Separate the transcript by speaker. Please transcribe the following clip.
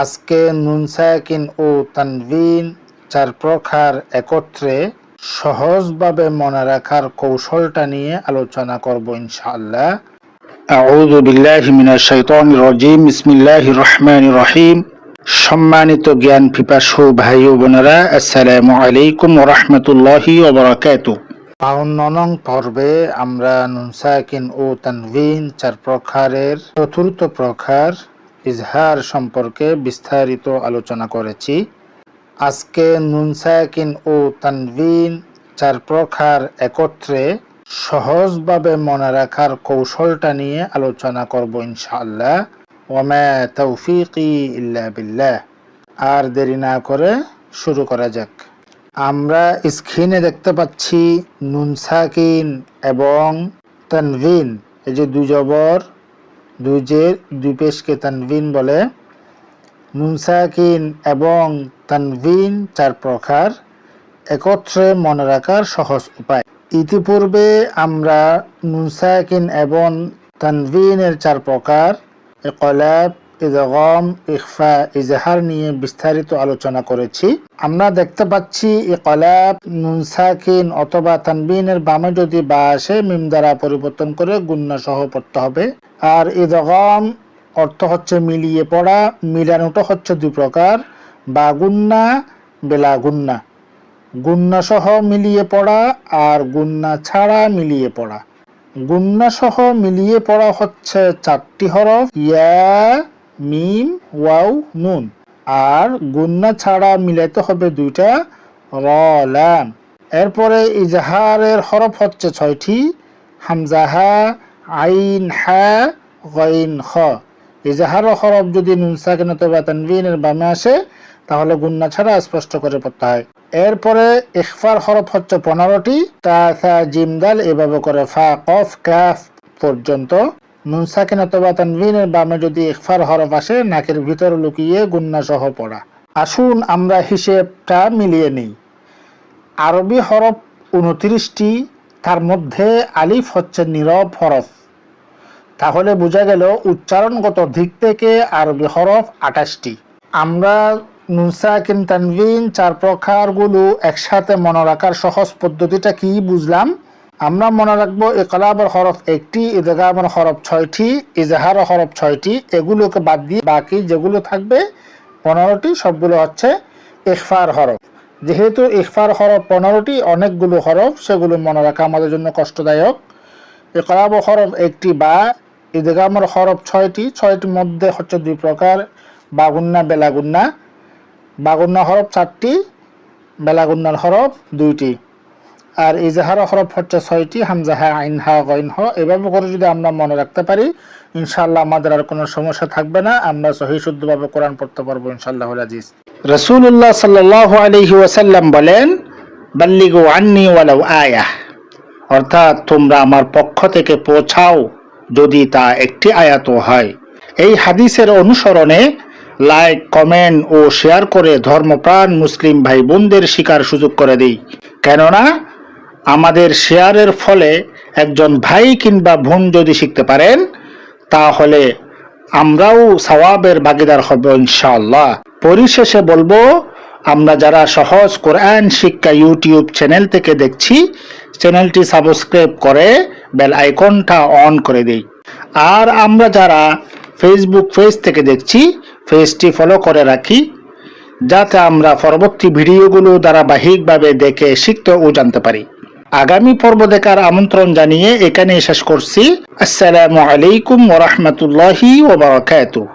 Speaker 1: আজকে নুন সাকিন ও তানভিন চার প্রকার একত্রে সহজভাবে মনে রাখার কৌশলটা নিয়ে আলোচনা করব ইনশাআল্লাহ। আউযু বিল্লাহি মিনাশ শাইতানির রাজিম বিসমিল্লাহির রহমানির রহিম। সম্মানিত জ্ঞান পিপাসু ভাই ও বোনেরা আসসালামু আলাইকুম ওয়া রাহমাতুল্লাহি ওয়া বারাকাতুহু। বাউন্ন নং পর্বে আমরা নুন সাকিন ও তানভিন চার প্রকারের চতুর্থ প্রকার ইজহার সম্পর্কে বিস্তারিত আলোচনা করেছি। আজকে নুন সাকিন ও তানভিন চার প্রকার একত্রে সহজভাবে মনে রাখার কৌশলটা নিয়ে আলোচনা করব ইনশাআল্লাহ। ওমা তৌফিকি ইল্লা বিল্লাহ। আর দেরি না করে শুরু করা যাক। আমরা স্ক্রিনে দেখতে পাচ্ছি নুন সাকিন এবং তানভিন। এই যে দুই জবর দুই যে দুই পেশকে তানভিন বলে। নুন সাকিন এবং তানভিন চার প্রকার, একত্রে মনে রাখার সহজ উপায়। ইতিপূর্বে আমরা নুন সাকিন এবং তানভিনের চার প্রকার কলাব ইদগম, ইখফা, ইজহার নিয়ে বিস্তারিত আলোচনা করেছি। আমরা দেখতে পাচ্ছি এই কলাব নুন সাকিন অথবা তানবিনের বামে যদি বা আসে, মিম দ্বারা পরিবর্তন করে গুণ্য সহ পড়তে হবে। আর ইদগম অর্থ হচ্ছে মিলিয়ে পড়া, মিলানোটা হচ্ছে দুই প্রকার, বা গুন্না, বেলা গুন্না। সহ মিলিয়ে পড়া আর গুন্না ছাড়া মিলিয়ে পড়া। গুন্না সহ মিলিয়ে পড়া হচ্ছে চারটি হরফ, ইয়া, মিম, ওয়াও, নুন। আর গুন্না ছাড়া মিলাইতে হবে দুইটা, র, লাম। এরপরে ইজাহারের হরফ হচ্ছে ছয়টি, হামজাহা আইন হা, গইন খ। ইজাহার হরফ যদি নুন সাকিন অথবা তানভিনের বামে আসে, তাহলে গুন্না ছাড়া স্পষ্ট করে পড়তে হয়। এরপরে ইখফার হরফ হচ্ছে পনেরোটি, তা থা জিমদাল এভাবে করে ফা, কফ, কাফ পর্যন্ত। নুন সাকিন অথবা তানভিনের বামে যদি ইখফার হরফ আসে, নাকের ভিতরে লুকিয়ে গুন্না সহ পড়া। আসুন আমরা হিসেবটা মিলিয়ে নিই। আরবি হরফ উনত্রিশটি তার মধ্যে আলিফ হচ্ছে নীরব হরফ তাহলে বোঝা গেল উচ্চারণগত দিক থেকে আরবি হরফ আঠাশটি। আমরা নুনসাকিন তানভিন চার প্রকারগুলো একসাথে মনে রাখার সহজ পদ্ধতিটা কি বুঝলাম? আমরা মনে রাখব ইকলাবের হরফ একটি, ইদগামের হরফ ছয়টি, ইজাহার হরফ ছয়টি, এগুলোকে বাদ দিয়ে বাকি যেগুলো থাকবে, পনেরোটি সবগুলো হচ্ছে ইকফার হরফ। যেহেতু ইফার হরফ পনেরোটি, অনেকগুলো হরফ, সেগুলো মনে রাখা আমাদের জন্য কষ্টদায়ক। ইকলাব হরফ একটি বা ঈদগামর হরফ ছয়টি, ছয়টির মধ্যে হচ্ছে দুই প্রকার, বাগুন্না, বেলাগুন্না। বাগুন্না হরফ চারটি, বেলাগুন্নার হরফ দুইটি। আর ইজাহার হরফ হচ্ছে ছয়টি হামজাহা আইনহা গইনহ এভাবে করে যদি আমরা মনে রাখতে পারি ইনশাল্লাহ আমাদের আর কোনো সমস্যা থাকবে না। আমরা সহি শুদ্ধভাবে কোরআন পড়তে পারব ইনশাল্লাহ আজিজ। রসুল্লাহ সাল্লাহ আলহি বলেন, বাল্লিগু আন্নি ওয়ালাউ আয়াহ। অর্থাৎ তোমরা আমার পক্ষ থেকে পৌঁছাও যদি তা একটি আয়াত হয়। এই হাদিসের অনুসরণে লাইক, কমেন্ট ও শেয়ার করে ধর্মপ্রাণ মুসলিম ভাই বোনদের শিকার সুযোগ করে দিই। কেননা আমাদের শেয়ারের ফলে একজন ভাই কিংবা বোন যদি শিখতে পারেন, তাহলে আমরাও সওয়াবের ভাগিদার হব ইনশাআল্লাহ। পরিশেষে বলব, আমরা যারা সহজ কোরআন শিক্ষা ইউটিউব চ্যানেল থেকে দেখছি, চ্যানেলটি সাবস্ক্রাইব করে বেল আইকনটা অন করে দিই। আর আমরা যারা ফেসবুক পেজ থেকে দেখছি, পেজটি ফলো করে রাখি, যাতে আমরা পরবর্তী ভিডিওগুলো ধারাবাহিকভাবে দেখে শিখতে ও জানতে পারি। আগামী পর্ব দেখার আমন্ত্রণ জানিয়ে এখানেই শেষ করছি। আসসালামু আলাইকুম ওরহমতুল্লাহি ওবরাকাতুহ